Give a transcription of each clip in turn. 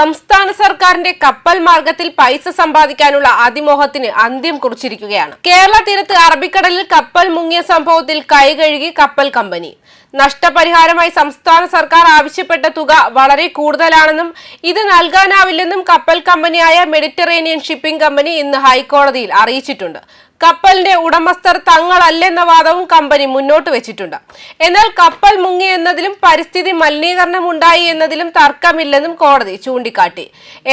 സംസ്ഥാന സർക്കാരിന്റെ കപ്പൽ മാർഗത്തിൽ പൈസ സമ്പാദിക്കാനുള്ള അതിമോഹത്തിന് അന്ത്യം കുറിച്ചിരിക്കുകയാണ്. കേരള തീരത്ത് അറബിക്കടലിൽ കപ്പൽ മുങ്ങിയ സംഭവത്തിൽ കൈകഴുകി കപ്പൽ കമ്പനി. നഷ്ടപരിഹാരമായി സംസ്ഥാന സർക്കാർ ആവശ്യപ്പെട്ട തുക വളരെ കൂടുതലാണെന്നും ഇത് നൽകാനാവില്ലെന്നും കപ്പൽ കമ്പനിയായ മെഡിറ്ററേനിയൻ ഷിപ്പിംഗ് കമ്പനി ഇന്ന് ഹൈക്കോടതിയിൽ അറിയിച്ചിട്ടുണ്ട്. കപ്പലിന്റെ ഉടമസ്ഥർ തങ്ങളല്ലെന്ന വാദവും കമ്പനി മുന്നോട്ട് വെച്ചിട്ടുണ്ട്. എന്നാൽ കപ്പൽ മുങ്ങി എന്നതിലും പരിസ്ഥിതി മലിനീകരണം ഉണ്ടായി എന്നതിലും തർക്കമില്ലെന്നും കോടതി ചൂണ്ടിക്കാട്ടി.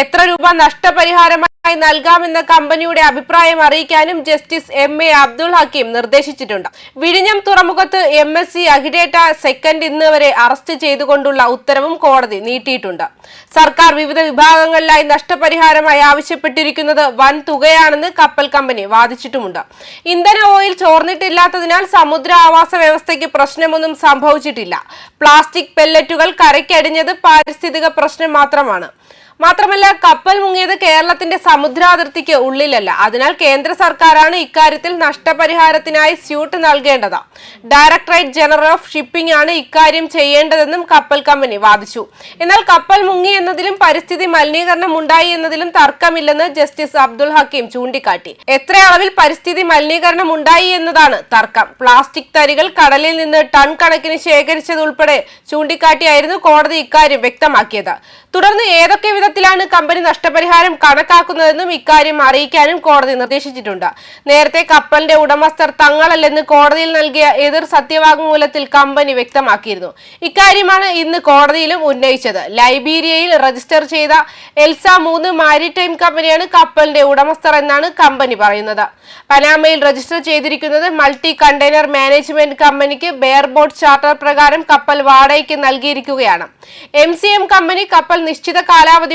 എത്ര രൂപ നഷ്ടപരിഹാരമായി നൽകാമെന്ന കമ്പനിയുടെ അഭിപ്രായം അറിയിക്കാനും justice M A Abdul Hakeem നിർദ്ദേശിച്ചിട്ടുണ്ട്. വിഴിഞ്ഞം തുറമുഖത്ത് എം എസ് സി അഖിഡേറ്റ സെക്കൻഡ് ഇന്ന് വരെ അറസ്റ്റ് ചെയ്തുകൊണ്ടുള്ള ഉത്തരവും കോടതി നീട്ടിയിട്ടുണ്ട്. സർക്കാർ വിവിധ വിഭാഗങ്ങളിലായി നഷ്ടപരിഹാരമായി ആവശ്യപ്പെട്ടിരിക്കുന്നത് വൻ തുകയാണെന്ന് കപ്പൽ കമ്പനി വാദിച്ചിട്ടുമുണ്ട്. ഇന്ധന ഓയിൽ ചോർന്നിട്ടില്ലാത്തതിനാൽ സമുദ്ര ആവാസ വ്യവസ്ഥയ്ക്ക് പ്രശ്നമൊന്നും സംഭവിച്ചിട്ടില്ല. പ്ലാസ്റ്റിക് പെല്ലറ്റുകൾ കരയ്ക്കടിഞ്ഞത് പാരിസ്ഥിതിക പ്രശ്നം മാത്രമാണ്. മാത്രമല്ല കപ്പൽ മുങ്ങിയത് കേരളത്തിന്റെ സമുദ്രാതിർത്തിക്ക് ഉള്ളിലല്ല. അതിനാൽ കേന്ദ്ര സർക്കാരാണ് ഇക്കാര്യത്തിൽ നഷ്ടപരിഹാരത്തിനായി സ്യൂട്ട് നൽകേണ്ടത്. ഡയറക്ടറേറ്റ് ജനറൽ ഓഫ് ഷിപ്പിംഗ് ആണ് ഇക്കാര്യം ചെയ്യേണ്ടതെന്നും കപ്പൽ കമ്പനി വാദിച്ചു. എന്നാൽ കപ്പൽ മുങ്ങി എന്നതിലും പരിസ്ഥിതി മലിനീകരണം ഉണ്ടായി എന്നതിലും തർക്കമില്ലെന്ന് ജസ്റ്റിസ് അബ്ദുൾ ഹക്കീം ചൂണ്ടിക്കാട്ടി. എത്ര അളവിൽ പരിസ്ഥിതി മലിനീകരണം ഉണ്ടായി എന്നതാണ് തർക്കം. പ്ലാസ്റ്റിക് തരികൾ കടലിൽ നിന്ന് ടൺ കണക്കിന് ശേഖരിച്ചതുൾപ്പെടെ ചൂണ്ടിക്കാട്ടിയായിരുന്നു കോടതി ഇക്കാര്യം വ്യക്തമാക്കിയത്. തുടർന്ന് ഏതൊക്കെ വിധത്തിലാണ് കമ്പനി നഷ്ടപരിഹാരം കണക്കാക്കുന്നതെന്നും ഇക്കാര്യം അറിയിക്കാനും കോടതി നിർദ്ദേശിച്ചിട്ടുണ്ട്. നേരത്തെ കപ്പലിന്റെ ഉടമസ്ഥർ തങ്ങളല്ലെന്ന് കോടതിയിൽ നൽകിയ എതിർ സത്യവാങ്മൂലത്തിൽ കമ്പനി വ്യക്തമാക്കിയിരുന്നു. ഇക്കാര്യമാണ് ഇന്ന് കോടതിയിലും ഉന്നയിച്ചത്. ലൈബീരിയയിൽ രജിസ്റ്റർ ചെയ്ത എൽസ മൂന്ന് മാരിടൈം കമ്പനിയാണ് കപ്പലിന്റെ ഉടമസ്ഥർ എന്നാണ് കമ്പനി പറയുന്നത്. പനാമയിൽ രജിസ്റ്റർ ചെയ്തിരിക്കുന്നത് മൾട്ടി കണ്ടെയ്നർ മാനേജ്മെന്റ് കമ്പനിക്ക് ബെയർബോട്ട് ചാർട്ടർ പ്രകാരം കപ്പൽ വാടകയ്ക്ക് നൽകിയിരിക്കുകയാണ്. എം കമ്പനി കപ്പൽ നിശ്ചിത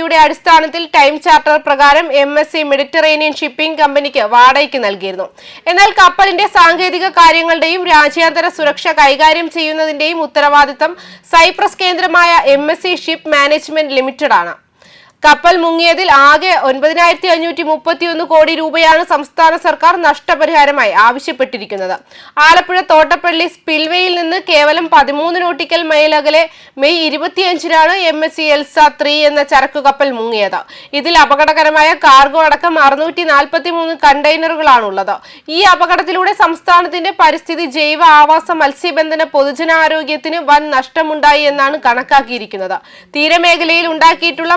കാലാവധിയുടെ അടിസ്ഥാനത്തിൽ ടൈം ചാർട്ടർ പ്രകാരം M S C Mediterranean shipping കമ്പനിക്ക് വാടകയ്ക്ക് നൽകിയിരുന്നു. എന്നാൽ കപ്പലിന്റെ സാങ്കേതിക കാര്യങ്ങളുടെയും രാജ്യാന്തര സുരക്ഷ കൈകാര്യം ചെയ്യുന്നതിന്റെയും ഉത്തരവാദിത്തം സൈപ്രസ് കേന്ദ്രമായ എം ഷിപ്പ് മാനേജ്മെന്റ് ലിമിറ്റഡ് ആണ്. കപ്പൽ മുങ്ങിയതിൽ ആകെ ഒൻപതിനായിരത്തി അഞ്ഞൂറ്റി മുപ്പത്തിയൊന്ന് കോടി രൂപയാണ് സംസ്ഥാന സർക്കാർ നഷ്ടപരിഹാരമായി ആവശ്യപ്പെട്ടിരിക്കുന്നത്. ആലപ്പുഴ തോട്ടപ്പള്ളി സ്പിൽവേയിൽ നിന്ന് കേവലം പതിമൂന്ന് നോട്ടിക്കൽ മൈൽ അകലെ May ഇരുപത്തിയഞ്ചിനാണ് M S C Elsa three എന്ന ചരക്കു കപ്പൽ മുങ്ങിയത്. ഇതിൽ അപകടകരമായ കാർഗോ അടക്കം അറുന്നൂറ്റി നാൽപ്പത്തി മൂന്ന് കണ്ടെയ്നറുകളാണുള്ളത്. ഈ അപകടത്തിലൂടെ സംസ്ഥാനത്തിന്റെ പരിസ്ഥിതി ജൈവ ആവാസ മത്സ്യബന്ധന പൊതുജനാരോഗ്യത്തിന് വൻ നഷ്ടമുണ്ടായി എന്നാണ് കണക്കാക്കിയിരിക്കുന്നത്. തീരമേഖലയിൽ ഉണ്ടാക്കിയിട്ടുള്ള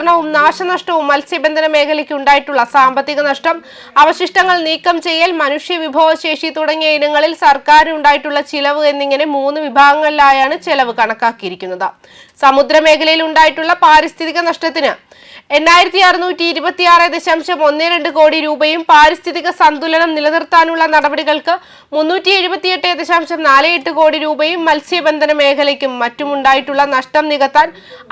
മലിനീകരണവും നാശനഷ്ടവും മത്സ്യബന്ധന മേഖലയ്ക്ക് ഉണ്ടായിട്ടുള്ള സാമ്പത്തിക നഷ്ടം അവശിഷ്ടങ്ങൾ നീക്കം ചെയ്യൽ മനുഷ്യ വിഭവശേഷി തുടങ്ങിയ ഇനങ്ങളിൽ സർക്കാരിനുണ്ടായിട്ടുള്ള ചിലവ് എന്നിങ്ങനെ മൂന്ന് വിഭാഗങ്ങളിലായാണ് ചെലവ് കണക്കാക്കിയിരിക്കുന്നത്. സമുദ്രമേഖലയിൽ ഉണ്ടായിട്ടുള്ള പാരിസ്ഥിതിക നഷ്ടത്തിന് എണ്ണായിരത്തി അറുന്നൂറ്റി ഇരുപത്തി ആറ് ദശാംശം ഒന്ന് രണ്ട് കോടി രൂപയും പാരിസ്ഥിതിക സന്തുലനം നിലനിർത്താനുള്ള നടപടികൾക്ക് മുന്നൂറ്റി എഴുപത്തിയെട്ട് ദശാംശം നാല് എട്ട് കോടി രൂപയും മത്സ്യബന്ധന മേഖലയ്ക്കും മറ്റുമുണ്ടായിട്ടുള്ള നഷ്ടം നികത്താൻ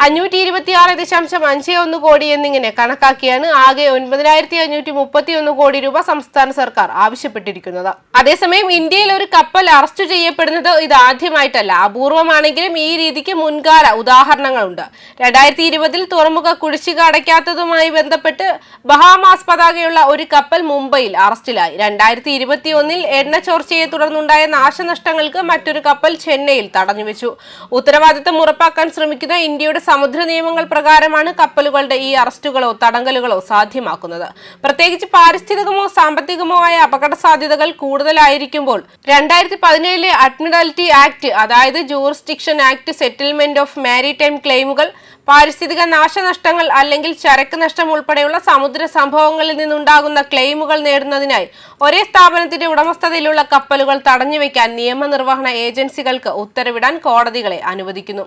അഞ്ഞൂറ്റി ഇരുപത്തി ആറ് ദശാംശം അഞ്ച് ഒന്ന് കോടി എന്നിങ്ങനെ കണക്കാക്കിയാണ് ആകെ ഒൻപതിനായിരത്തി അഞ്ഞൂറ്റി മുപ്പത്തി ഒന്ന് കോടി രൂപ സംസ്ഥാന സർക്കാർ ആവശ്യപ്പെട്ടിരിക്കുന്നത്. അതേസമയം ഇന്ത്യയിൽ ഒരു കപ്പൽ അറസ്റ്റ് ചെയ്യപ്പെടുന്നത് ഇത് ആദ്യമായിട്ടല്ല അപൂർവമാണെങ്കിലും ഈ രീതിക്ക് മുൻകാല ഉദാഹരണങ്ങളുണ്ട്. രണ്ടായിരത്തി ഇരുപതിൽ തുറമുഖ കുടിശ്ശിക അടയ്ക്കാത്തതുമായി ബന്ധപ്പെട്ട് ബഹാമാസ് പതാകയുള്ള ഒരു കപ്പൽ മുംബൈയിൽ അറസ്റ്റിലായി. രണ്ടായിരത്തി ഇരുപത്തി ഒന്നിൽ എണ്ണ ചോർച്ചയെ തുടർന്നുണ്ടായ നാശനഷ്ടങ്ങൾക്ക് മറ്റൊരു കപ്പൽ ചെന്നൈയിൽ തടഞ്ഞുവെച്ചു. ഉത്തരവാദിത്തം ഉറപ്പാക്കാൻ ശ്രമിക്കുന്ന ഇന്ത്യയുടെ സമുദ്ര നിയമങ്ങൾ പ്രകാരമാണ് കപ്പലുകളുടെ ഈ അറസ്റ്റുകളോ തടങ്കലുകളോ സാധ്യമാക്കുന്നത്. പ്രത്യേകിച്ച് പാരിസ്ഥിതികമോ സാമ്പത്തികമോ ആയ അപകട സാധ്യതകൾ കൂടുതലായിരിക്കുമ്പോൾ രണ്ടായിരത്തി പതിനേഴിലെ അഡ്മിറൽറ്റി ആക്ട് അതായത് jurisdiction act settlement of maritime ക്ലെയിമുകൾ പാരിസ്ഥിതിക നാശനഷ്ടങ്ങൾ അല്ലെങ്കിൽ ചരക്ക് നഷ്ടം ഉൾപ്പെടെയുള്ള സമുദ്ര സംഭവങ്ങളിൽ നിന്നുണ്ടാകുന്ന ക്ലെയിമുകൾ നേടുന്നതിനായി ഒരേ സ്ഥാപനത്തിന്റെ ഉടമസ്ഥതയിലുള്ള കപ്പലുകൾ തടഞ്ഞുവെക്കാൻ നിയമനിർവഹണ ഏജൻസികൾക്ക് ഉത്തരവിടാൻ കോടതികളെ അനുവദിക്കുന്നു.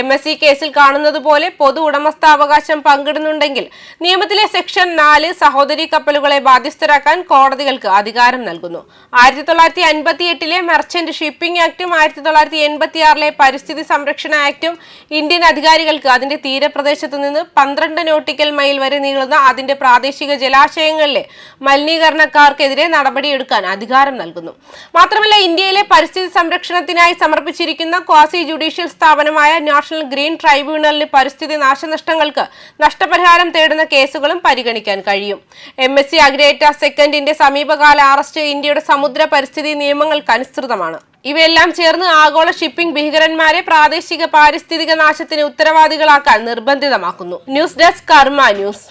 എം എസ് സി കേസിൽ കാണുന്നത് പോലെ പൊതു ഉടമസ്ഥാവകാശം പങ്കിടുന്നുണ്ടെങ്കിൽ നിയമത്തിലെ സെക്ഷൻ നാല് സഹോദരി കപ്പലുകളെ ബാധ്യസ്ഥരാക്കാൻ കോടതികൾക്ക് അധികാരം നൽകുന്നു. ആയിരത്തി തൊള്ളായിരത്തി അൻപത്തി എട്ടിലെ മെർച്ചന്റ് ഷിപ്പിംഗ് ആക്ടും ആയിരത്തി തൊള്ളായിരത്തി എൺപത്തി ആറിലെ പരിസ്ഥിതി സംരക്ഷണ ആക്ടും ഇന്ത്യൻ അധികാരികൾക്ക് അതിന്റെ തീരപ്രദേശത്ത് നിന്ന് പന്ത്രണ്ട് നോട്ടിക്കൽ മൈൽ വരെ നീളുന്ന അതിന്റെ പ്രാദേശിക ജലാശയങ്ങളിലെ മലിനീകരണക്കാർക്കെതിരെ നടപടിയെടുക്കാൻ അധികാരം നൽകുന്നു. മാത്രമല്ല ഇന്ത്യയിലെ പരിസ്ഥിതി സംരക്ഷണത്തിനായി സമർപ്പിച്ചിരിക്കുന്ന ക്വാസി ജുഡീഷ്യൽ സ്ഥാപനമായ നാഷണൽ ഗ്രീൻ ട്രൈബ്യൂണലിന് പരിസ്ഥിതി നാശനഷ്ടങ്ങൾക്ക് നഷ്ടപരിഹാരം തേടുന്ന കേസുകളും പരിഗണിക്കാൻ കഴിയും. എം എസ് സി അഗ്രേറ്റ സെക്കൻഡിന്റെ സമീപകാല അറസ്റ്റ് ഇന്ത്യയുടെ സമുദ്ര പരിസ്ഥിതി നിയമങ്ങൾക്ക് അനുസൃതമാണ്. ഇവയെല്ലാം ചേർന്ന് ആഗോള ഷിപ്പിംഗ് ഭീകരന്മാരെ പ്രാദേശിക പാരിസ്ഥിതിക നാശത്തിന് ഉത്തരവാദികളാക്കാൻ നിർബന്ധിതമാക്കുന്നു. News desk Karma news.